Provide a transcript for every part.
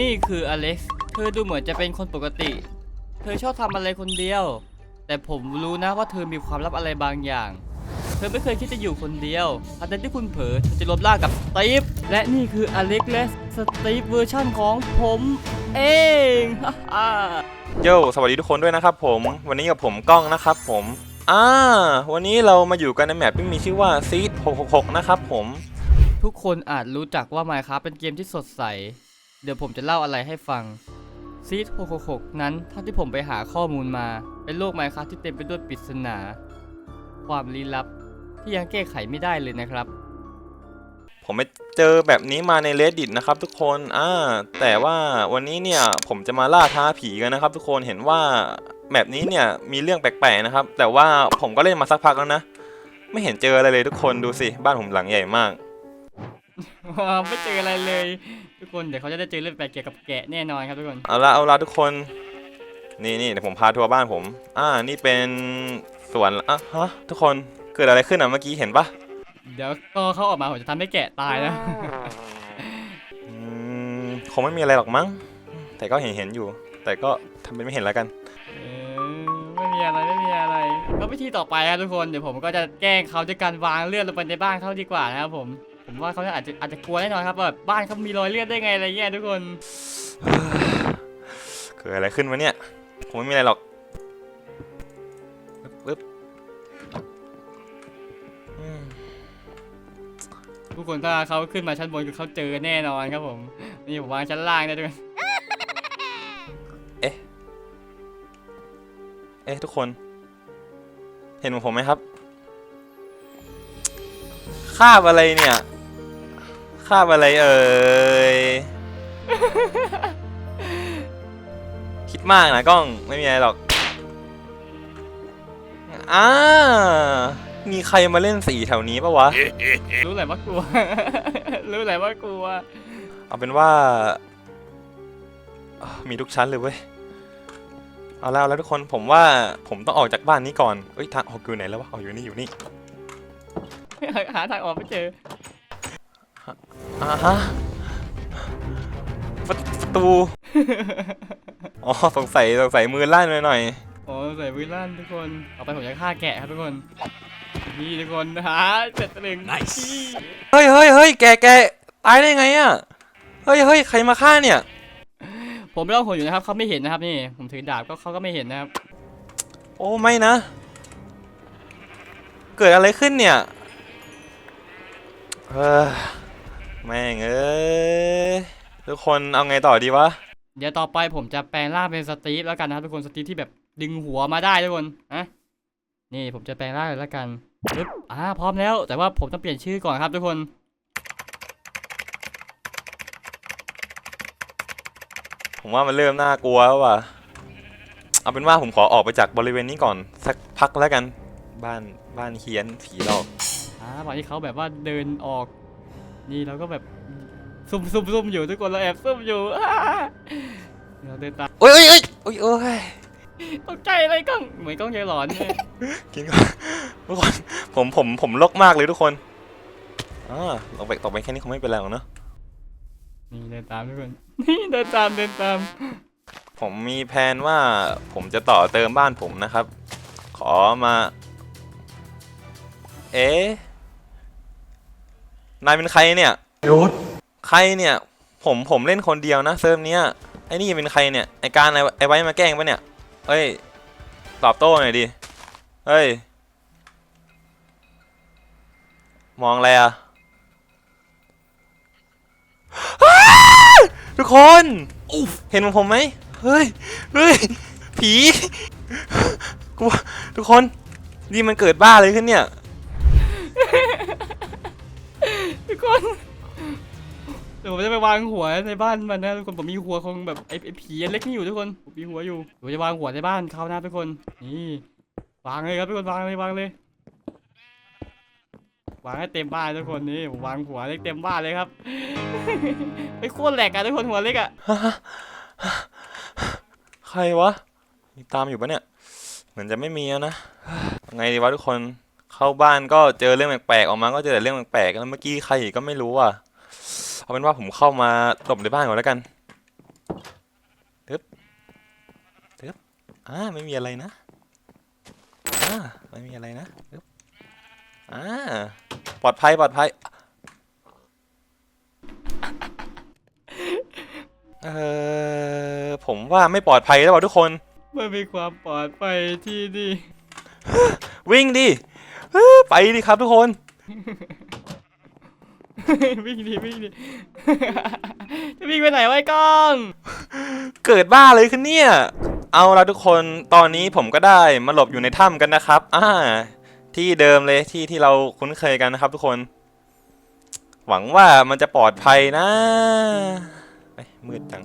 นี่คืออเล็กซ์ เธอดูเหมือนจะเป็นคนปกติ เธอชอบทำอะไรคนเดียว แต่ผมรู้นะว่าเธอมีความลับอะไรบางอย่าง เธอไม่เคยคิดจะอยู่คนเดียวทันทีที่คุณเผลอเธอจะลบล่างกับสตีฟ และนี่คืออเล็กซ์และสตีฟเวอร์ชั่นของผมเองฮ่าฮ่าโยสวัสดีทุกคนด้วยนะครับผม วันนี้กับผมก้องนะครับผมอ่าวันนี้เรามาอยู่กันในแมปที่มีชื่อว่า Seed 666 นะครับผม ทุกคนอาจรู้จักว่า Minecraft เป็นเกมที่สดใส เดี๋ยวผมจะเล่าอะไรให้ฟัง Seed 666 นั้นเท่าที่ผมไปหาข้อมูลมา เป็นโลก Minecraft ที่เต็มไปด้วยปริศนา ความลี้ลับ ที่ยังแก้ไขไม่ได้เลยนะครับ ผมไปเจอแบบนี้มาใน Reddit นะครับทุกคน อ่า แต่ว่าวันนี้เนี่ยผมจะมาล่าท้าผีกันนะครับ ทุกคน เห็นว่าแมปนี้เนี่ยมีเรื่องแปลกๆนะครับ แต่ว่าผมก็เล่นมาสักพักแล้วนะ ไม่เห็นเจออะไรเลยทุกคนดูสิ บ้านผมหลังใหญ่มาก ไม่เจออะไรเลย ทุกคนเดี๋ยวเขาจะได้เจอเรื่องแปลกเกี่ยวกับแกะแน่นอนครับทุกคนเอาละเอาละทุกคน นี่นี่เดี๋ยวผมพาทัวร์บ้านผม อ่า นี่เป็นสวนอะฮะทุกคนเกิดอะไรขึ้นอะเมื่อกี้เห็นปะเดี๋ยวก็เขาออกมาผมจะทำให้แกะตายนะอืมคงไม่มีอะไรหรอกมั้ง แต่ก็เห็นเห็นอยู่ แต่ก็ทำเป็นไม่เห็นแล้วกัน เออไม่มีอะไรไม่มีอะไร ก็วิธีต่อไปครับทุกคนเดี๋ยวผมก็จะแกล้งเขาด้วยการวางเลือดลงไปในบ้านเขาดีกว่านะครับผม ผมว่าเขาอาจจะอาจจะกลัวแน่นอนครับว่าแบบบ้านเขามีรอยเลือดได้ไงอะไรเงี้ยทุกคนเกิดอะไรขึ้นวะเนี่ยคงไม่มีอะไรหรอกปึ๊บอืมทุกคนถ้าเขาขึ้นมาชั้นบนคือเขาเจอแน่นอนครับผมนี่ผมวางชั้นล่างได้ด้วยเอ๊ะทุกคน เห็นเหมือนผมไหมครับคาบอะไรเนี่ยคาบอะไรเอ่ย คิดมากนะกล้องไม่มีอะไรหรอกอ่ามีใครมาเล่นสีแถวนี้ปะวะ รู้แหละว่ากลัว รู้แหละว่ากลัว เอาเป็นว่าอะมีทุกชั้นเลยเว้ย เอาแล้วเอาแล้วทุกคนผมว่าผมต้องออกจากบ้านนี้ก่อน เอ้ยทางออกอยู่ไหนแล้ววะออกอยู่นี่อยู่นี่ หาทางออกไม่เจอ อ่าฮะประประตู อ๋อสงสัยสงสัยมือลั่นไปหน่อย โอ้ใส่วิลลันทุกคนเอาไปผมจะฆ่าแกะครับทุกคน นี่ทุกคนหาเสร็จหนึ่ง Nice เฮ้ยเฮ้ยเฮ้ยแกแกตายได้ไงอะ เฮ้ยเฮ้ยใครมาฆ่าเนี่ย ผมไม่ต้องห่วงอยู่นะครับเขาไม่เห็นนะครับนี่ ผมถือดาบก็เขาก็ไม่เห็นนะครับ โอ้ไม่นะ เกิดอะไรขึ้นเนี่ย เออ แม่งเอ้ยทุกคนเอาไงต่อดีวะ เดี๋ยวต่อไปผมจะแปลงร่างเป็นสตีฟแล้วกันนะครับทุกคนสตีฟที่แบบดึงหัวมาได้ทุกคนอะนี่ผมจะแปลงร่างเลยแล้วกันปึ๊บอ่าพร้อมแล้ว แต่ว่าผมต้องเปลี่ยนชื่อก่อนครับทุกคนผมว่ามันเริ่มน่ากลัวแล้วว่ะ เอาเป็นว่าผมขอออกไปจากบริเวณนี้ก่อน สักพักแล้วกัน บ้านบ้านเฮียนผีหลอกอ่าวันที่เขาแบบว่าเดินออก นี่เราก็แบบซุ่มซุ่มซุ่มอยู่ทุกคนเราแอบซุ่มอยู่อ่าเราเดินตามโอ้ยโอ้ยโอ้ยโอ้ยโอ้ยตกใจอะไรกล้องเหมือนกล้องใจหลอนเนี่ยกินก่อนทุกคนผมผมผมลกมากเลยทุกคนอ่าลงไปต่อไปแค่นี้คงไม่เป็นไรหรอกเนอะนี่เดินตามทุกคนนี่เดินตามเดินตาม ผมมีแผนว่าผมจะต่อเติมบ้านผมนะครับ ขอมา เอ๊ะ นายเป็นใครเนี่ยหยุดใครเนี่ย ผมผมเล่นคนเดียวนะเซิร์ฟเนี้ยไอ้นี่เป็นใครเนี่ยไอการไอไอไว้มาแกล้งปะเนี่ยเฮ้ยตอบโต้หน่อยดิเฮ้ยมองอะไรอะอ้าทุกคนเห็นเหมือนผมไหมเฮ้ยเฮ้ยผีกูทุกคนนี่มันเกิดบ้าอะไรขึ้นเนี่ย เดี๋ยวผมจะไปวางหัวในบ้านมันนะทุกคนผมมีหัวของแบบไอ้ไอ้ผีเล็กนี่อยู่ทุกคนผมมีหัวอยู่ผมจะวางหัวในบ้านเขานะทุกคนนี่วางเลยครับทุกคนวางเลยวางเลยวางให้เต็มบ้านทุกคนนี่ผมวางหัวเล็กเต็มบ้านเลยครับไอ้โคตรแหลกอะทุกคนหัวเล็กอะใครวะมีตามอยู่ปะเนี่ยเหมือนจะไม่มีแล้วนะไงดีวะทุกคนเข้าบ้านก็เจอเรื่องแปลกๆออกมาก็เจอแต่เรื่องแปลกๆแล้วเมื่อกี้ใครกก็ไม่รู้อะ เอาเป็นว่าผมเข้ามาหลบในบ้านก่อนแล้วกันฮึบฮึบอ่าไม่มีอะไรนะอ่าไม่มีอะไรนะฮึบอ่าปลอดภัยปลอดภัยเออผมว่าไม่ปลอดภัยแล้วว่ะทุกคน ไม่มีความปลอดภัยที่นี่ วิ่งดิเฮ้ยไปดิครับทุกคน วิ่งดิวิ่งดิจะวิ่งไปไหนไว้กล้อง เกิดบ้าเลยขึ้นเนี่ย เอาละทุกคนตอนนี้ผมก็ได้มาหลบอยู่ในถ้ำกันนะครับ อ่า ที่เดิมเลยที่ที่เราคุ้นเคยกันนะครับ ทุกคน หวังว่ามันจะปลอดภัยนะเอ้ยมืดจัง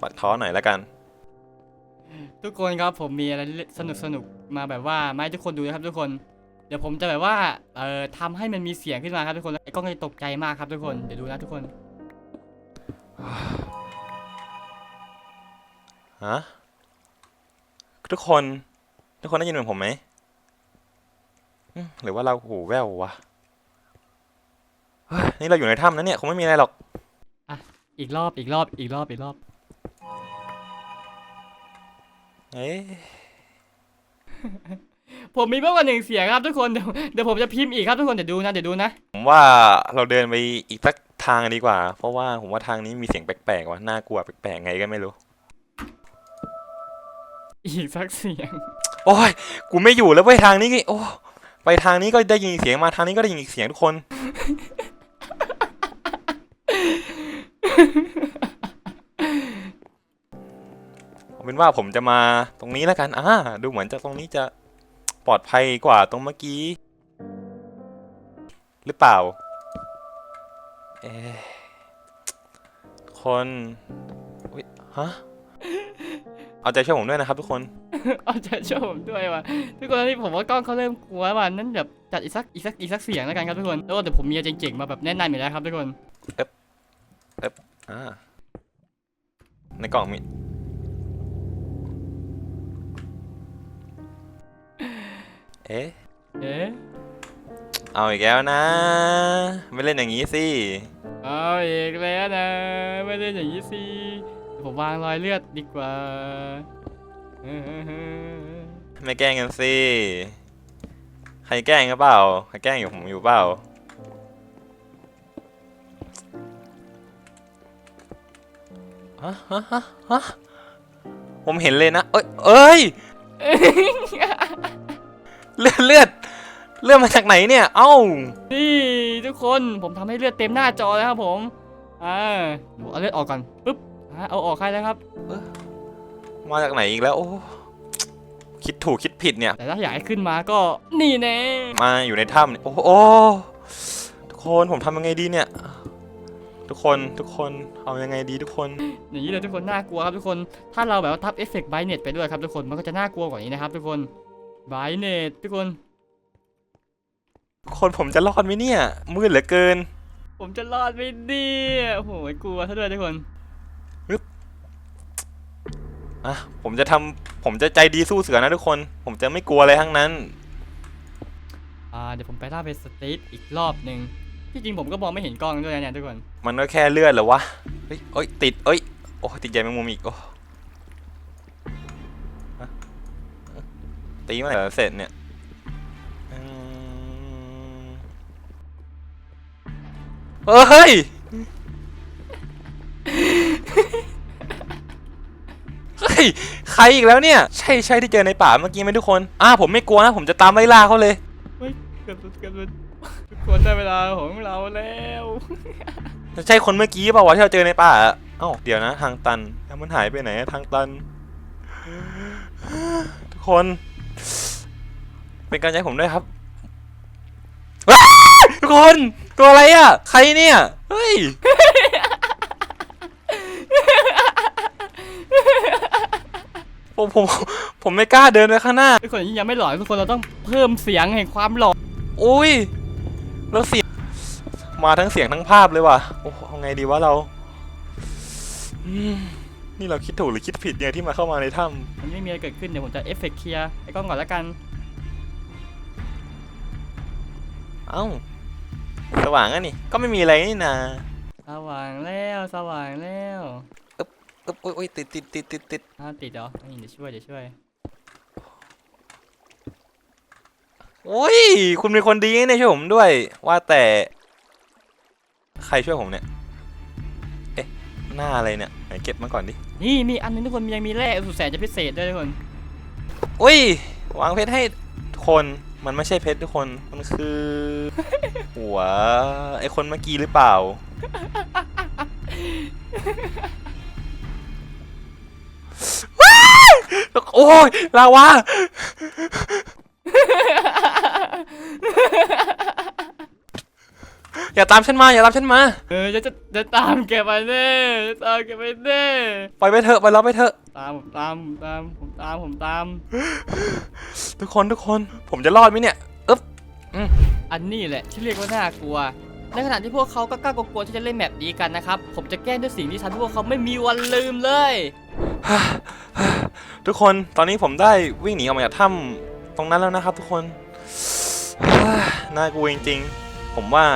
ปัดท้อหน่อยแล้วกัน ทุกคนครับผมมีอะไรสนุกสนุกๆมาแบบว่ามาให้ทุกคนดูนะครับทุกคน เดี๋ยวผมจะแบบว่าเอ่อทำให้มันมีเสียงขึ้นมาครับทุกคนแล้วไอ้กล้องก็จะตกใจมากครับทุกคนเดี๋ยวดูนะทุกคนฮะทุกคนทุกคนได้ยินเหมือนผมไหมอืมหรือว่าเราหูแว่ววะเฮ้ยนี่เราอยู่ในถ้ำนะเนี่ยคงไม่มีอะไรหรอก อีกรอบอีกรอบอีกรอบอีกรอบ เอ๊ะ ผมมีมากกว่าหนึ่งเสียงครับทุกคนเดี๋ยวเดี๋ยวผมจะพิมพ์อีกครับทุกคนเดี๋ยวดูนะเดี๋ยวดูนะ ผมว่าเราเดินไปอีกสักทางดีกว่า เพราะว่าผมว่าทางนี้มีเสียงแปลกๆว่ะน่ากลัวแปลกๆไงก็ไม่รู้ อีกสักเสียง โอ้ยกูไม่อยู่แล้วเว้ยทางนี้ไงโอ้ไปทางนี้ก็ได้ยินเสียงมาทางนี้ก็ได้ยินเสียงทุกคน เอาเป็นว่าผมจะมาตรงนี้แล้วกันอ่าดูเหมือนจะตรงนี้จะ ปลอดภัยกว่าตรงเมื่อกี้ หรือเปล่า เอะคนอุ๊ยฮะ เอาใจช่วยผมด้วยนะครับทุกคน เอาใจช่วยผมด้วยว่ะทุกคนตอนนี้ผมว่ากล้องเขาเริ่มกลัวว่ะนั่นแบบจัดอีกสักอีกสักอีกสักเสียงแล้วกันครับทุกคนแล้วก็เดี๋ยวผมมีอะไรเจ๋งๆมาแบบแนะนำอยู่แล้วครับทุกคนอ่าในกล่องมี เอ๊ะ เอ๊ะเอาอีกแล้วนะ ไม่เล่นอย่างนี้สิ เอาอีกแล้วนะ ไม่ได้อย่างนี้สิเดี๋ยวผมวางรอยเลือดดีกว่าเออไม่แกล้งกันสิ ใครแกล้งกันเปล่า ใครแกล้งอยู่ผมอยู่เปล่า ฮะฮะฮะฮะผมเห็นเลยนะ เอ้ย เอ้ย เลือดเลือดเลือดมาจากไหนเนี่ย เอ้า นี่ทุกคนผมทำให้เลือดเต็มหน้าจอแล้วครับผมอ่าเอาเลือดออกก่อนปุ๊บอ่าเอาออกใครแล้วครับ มาจากไหนอีกแล้วโอ้คิดถูกคิดผิดเนี่ย แต่ถ้าอยากให้ขึ้นมาก็นี่แน่มาอยู่ในถ้ำเนี่ยโอ้โหทุกคนผมทำยังไงดีเนี่ย ทุกคนทุกคนเอายังไงดีทุกคน อย่างนี้เลยทุกคนน่ากลัวครับทุกคน ถ้าเราแบบว่าทับเอฟเฟกต์ไบเน็ตไปด้วยครับทุกคนมันก็จะน่ากลัวกว่านี้นะครับทุกคน ไบเน็ตทุกคนทุกคนผมจะรอดไหมเนี่ย มืดเหลือเกิน ผมจะรอดไหมเนี่ยโอ้โหกลัวซะด้วยทุกคนอะผมจะทำผมจะใจดีสู้เสือนะทุกคน ผมจะไม่กลัวอะไรทั้งนั้น อ่าเดี๋ยวผมไปล่าไปสตรีทอีกรอบหนึ่งที่จริงผมก็มองไม่เห็นกล้องด้วยนะเนี่ยทุกคน มันก็แค่เลือดเหรอวะ เฮ้ยเอ้ยติดเอ้ย โอ้ติดใยแมงมุมอีกโอ้ ตีเมื่อไหร่จะเสร็จเนี่ยอืมเฮ้ย เฮ้ย ใครอีกแล้วเนี่ย ใช่ใช่ที่เจอในป่าเมื่อกี้ไหมทุกคน อ่าผมไม่กลัวนะ ผมจะตามไล่ล่าเขาเลยเฮ้ยเกือบเกือบทุกคนได้เวลาของเราแล้วจะใช่คนเมื่อกี้เปล่าวะที่เราเจอในป่าอะเอ้าเดี๋ยวนะ ทางตันแล้วมันหายไปไหนอะทางตัน ทุกคน เป็นกำลังใจให้ผมด้วยครับว้ายทุกคนตัวอะไรอะใครเนี่ย เฮ้ย ผมผมผมไม่กล้าเดินไปข้างหน้า ทุกคนยังไม่หลอนทุกคนเราต้องเพิ่มเสียงแห่งความหลอนอุ้ยแล้วเสียงมาทั้งเสียงทั้งภาพเลยว่ะ โอ้โหเอาไงดีวะเรา อืม นี่เราคิดถูกหรือคิดผิดเนี่ยที่มาเข้ามาในถ้มันไม่มีอะไรเกิดขึ้นเดี๋ยวผมจะเอฟเฟกต์เคลียร์ไอ้กล้องก่อนแล้วกันำเอ้า สว่างอะนี่ ก็ไม่มีอะไรนี่นาสว่างแล้วสว่างแล้วอึ๊บโอ้ยโอ้ยติดติดติดติดติดอ้าวติดเหรอนี่เดี๋ยวช่วยเดี๋ยวช่วยโอ้ย คุณเป็นคนดีเนี่ยช่วยผมด้วย ว่าแต่ ใครช่วยผมเนี่ยเอ๊ะ หน้าอะไรเนี่ยไหนเก็บมาก่อนดินี่มีอันนึงทุกคนยังมีแร่สุดแสนจะพิเศษด้วยทุกคนอุ้ยวางเพชรให้ทุกคนมันไม่ใช่เพชรทุกคนมันคือ หัวไอคนเมื่อกี้หรือเปล่าว้ายโอ้ยลาวา อย่าตามฉันมาอย่าตามฉันมา เออจะจะจะตามแกไปแน่จะตามแกไปแน่ปล่อยไปเถอะไปเราไปเถอะ ตามผมตามผมตามผมตามผมตาม ทุกคนทุกคนผมจะรอดไหมเนี่ยอึ๊บอันนี้แหละที่เรียกว่าน่ากลัว ในขณะที่พวกเขาก็กล้ากลัวๆที่จะเล่นแมปนี้กันนะครับ ผมจะแกล้งด้วยสิ่งที่ทำให้พวกเขาไม่มีวันลืมเลย ทุกคนตอนนี้ผมได้วิ่งหนีออกมาจากถ้ำตรงนั้นแล้วนะครับ ทุกคน น่ากลัวจริงๆ ผมว่า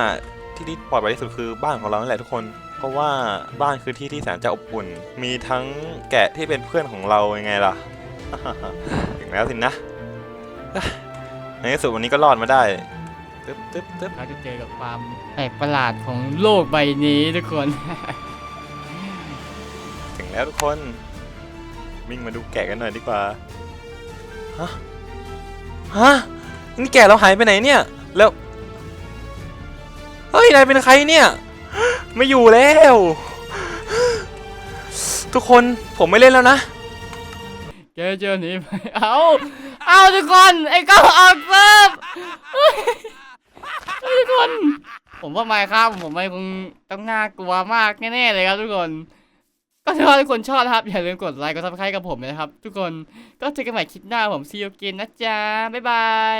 ที่ที่ปลอดภัยที่สุดคือบ้านของเรานั่นแหละทุกคน เพราะว่าบ้านคือที่ที่แสนจะอบอุ่น มีทั้งแกะที่เป็นเพื่อนของเรายังไงล่ะ ถึงแล้วสินะ ในที่สุดวันนี้ก็รอดมาได้ตึ๊บตึ๊บตึ๊บเราจะเจอกับความแปลกประหลาดของโลกใบนี้ทุกคน ถึงแล้วทุกคนวิ่งมาดูแกะกันหน่อยดีกว่า ฮะ ฮะ นี่แกะเราหายไปไหนเนี่ย แล้ว เฮ้ยนายเป็นใครเนี่ย ไม่อยู่แล้ว ทุกคนผมไม่เล่นแล้วนะ แกเจอหนีไป เอาเอาทุกคน ไอ้ก้าออกเซิร์ฟเฮ้ยทุกคน ผมว่าไม่ครับ ผมไม่คงต้องน่ากลัวมากแน่ๆเลยครับทุกคน ก็ถ้าทุกคนชอบนะครับ อย่าลืมกดไลค์กดซับสไครต์กับผมนะครับ ทุกคน ก็เจอกันใหม่คลิปหน้าผมซีโอเกนนะจ๊ะ บ๊ายบาย